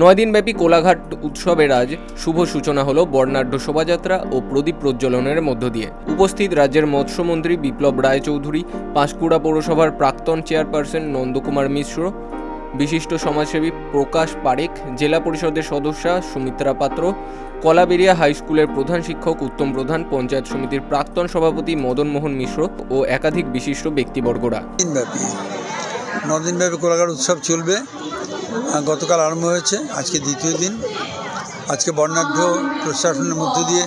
নয় দিনব্যাপী কোলাঘাট উৎসবের আজ শুভ সূচনা হলো বর্ণাঢ্য শোভাযাত্রা ও প্রদীপ প্রজ্বলনের মধ্য দিয়ে। উপস্থিত রাজ্যের মৎস্যমন্ত্রী বিপ্লব রায়চৌধুরী, পাঁশকুড়া পৌরসভার প্রাক্তন চেয়ারপারসন নন্দকুমার মিশ্র, বিশিষ্ট সমাজসেবী প্রকাশ পারেখ, জেলা পরিষদের সদস্যা সুমিত্রা পাত্র কলাবেরিয়া হাই স্কুলের প্রধান শিক্ষক, উত্তম প্রধান, পঞ্চায়েত সমিতির প্রাক্তন সভাপতি মদন মোহন মিশ্র ও একাধিক বিশিষ্ট ব্যক্তিবর্গরা। দিনব্যাপী নদিনব্যাপী কোলাঘাট উৎসব চলবে। গতকাল আরম্ভ হয়েছে, আজকে দ্বিতীয় দিন। আজকে বর্ণাঢ্য প্রশাসনের মধ্য দিয়ে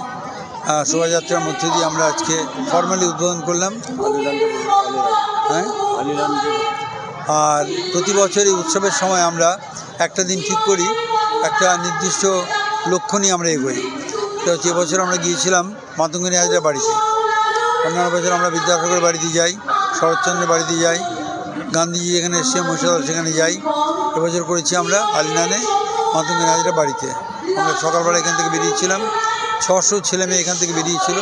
শোভাযাত্রার মধ্য দিয়ে আমরা আজকে ফর্মালি উদ্বোধন করলাম। হ্যাঁ? আর প্রতি বছর এই উৎসবের সময় আমরা একটা দিন ঠিক করি, একটা নির্দিষ্ট লক্ষ্য নিয়ে আমরা এগোই। তো হচ্ছে এবছর আমরা গিয়েছিলাম মাতঙ্গিনী হাজরা বাড়িতে, অন্যান্য বছর আমরা বিদ্যাসাগরের বাড়িতে যাই, শরৎচন্দ্রের বাড়িতে যাই গান্ধীজি যেখানে এসছে মহিষাদল সেখানে যাই। এবছর করেছি আমরা আলিনানে মাতঙ্গিনী হাজরা বাড়িতে। আমরা সকালবেলা এখান থেকে বেরিয়েছিলাম। ছশো ছেলে মেয়ে এখান থেকে বেরিয়েছিল।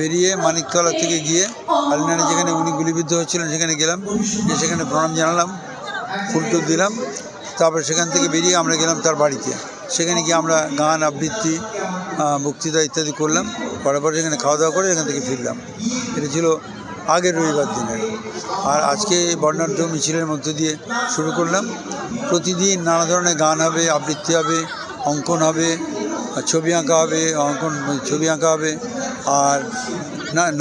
বেরিয়ে মানিকতলা থেকে গিয়ে আলিনানে যেখানে উনি গুলিবিদ্ধ হয়েছিলেন, সেখানে গেলাম। গিয়ে সেখানে প্রণাম জানালাম ফুলটুল দিলাম। তারপরে সেখান থেকে বেরিয়ে আমরা গেলাম তার বাড়িতে। সেখানে গিয়ে আমরা গান, আবৃত্তি বক্তৃতা ইত্যাদি করলাম। করার পরে সেখানে খাওয়া দাওয়া করে এখান থেকে ফিরলাম। এটা ছিল আগের রবিবার দিনের আর আজকে বর্ণাঢ্য মিছিলের মধ্য দিয়ে শুরু করলাম। প্রতিদিন নানা ধরনের গান হবে, আবৃত্তি হবে, অঙ্কন হবে ছবি আঁকা হবে, অঙ্কন ছবি আঁকা হবে, আর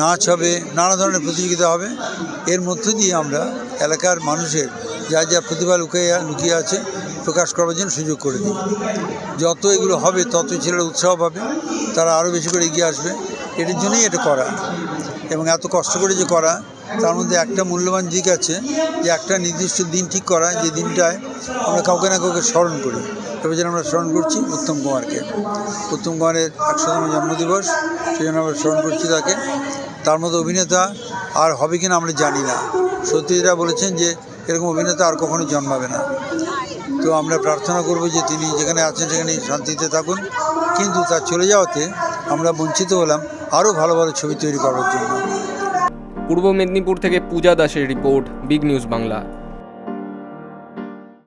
নাচ হবে, নানা ধরনের প্রতিযোগিতা হবে। এর মধ্য দিয়ে আমরা এলাকার মানুষের যা যা প্রতিভা লুকিয়ে লুকিয়ে আছে, প্রকাশ করার জন্য সুযোগ করে দিই। যত এগুলো হবে তত ছেলেরা উৎসাহ পাবে, তারা আরও বেশি করে এগিয়ে আসবে। এটার জন্যই এটা করা। এবং এত কষ্ট করে যে করা, তার মধ্যে একটা মূল্যবান দিক আছে যে একটা নির্দিষ্ট দিন ঠিক করা, যে দিনটায় আমরা কাউকে না কাউকে স্মরণ করি। তবে যেন আমরা স্মরণ করছি উত্তম কুমারকে। উত্তম কুমারের একশোতম জন্মদিবস, সেই জন্য আমরা স্মরণ করছি তাকে। তার মতো অভিনেতা আর হবে কিনা আমরা জানি না। সত্যজিৎরা বলেছেন যে, এরকম অভিনেতা আর কখনো জন্মাবে না। তো আমরা প্রার্থনা করব যে তিনি যেখানে আছেন সেখানে শান্তিতে থাকুন। কিন্তু তার চলে যাওয়াতে আমরা বঞ্চিত হলাম আরও ভালো ভালো ছবি তৈরি করার জন্য। পূর্ব মেদিনীপুর থেকে পূজা দাসের রিপোর্ট, বিগ নিউজ বাংলা।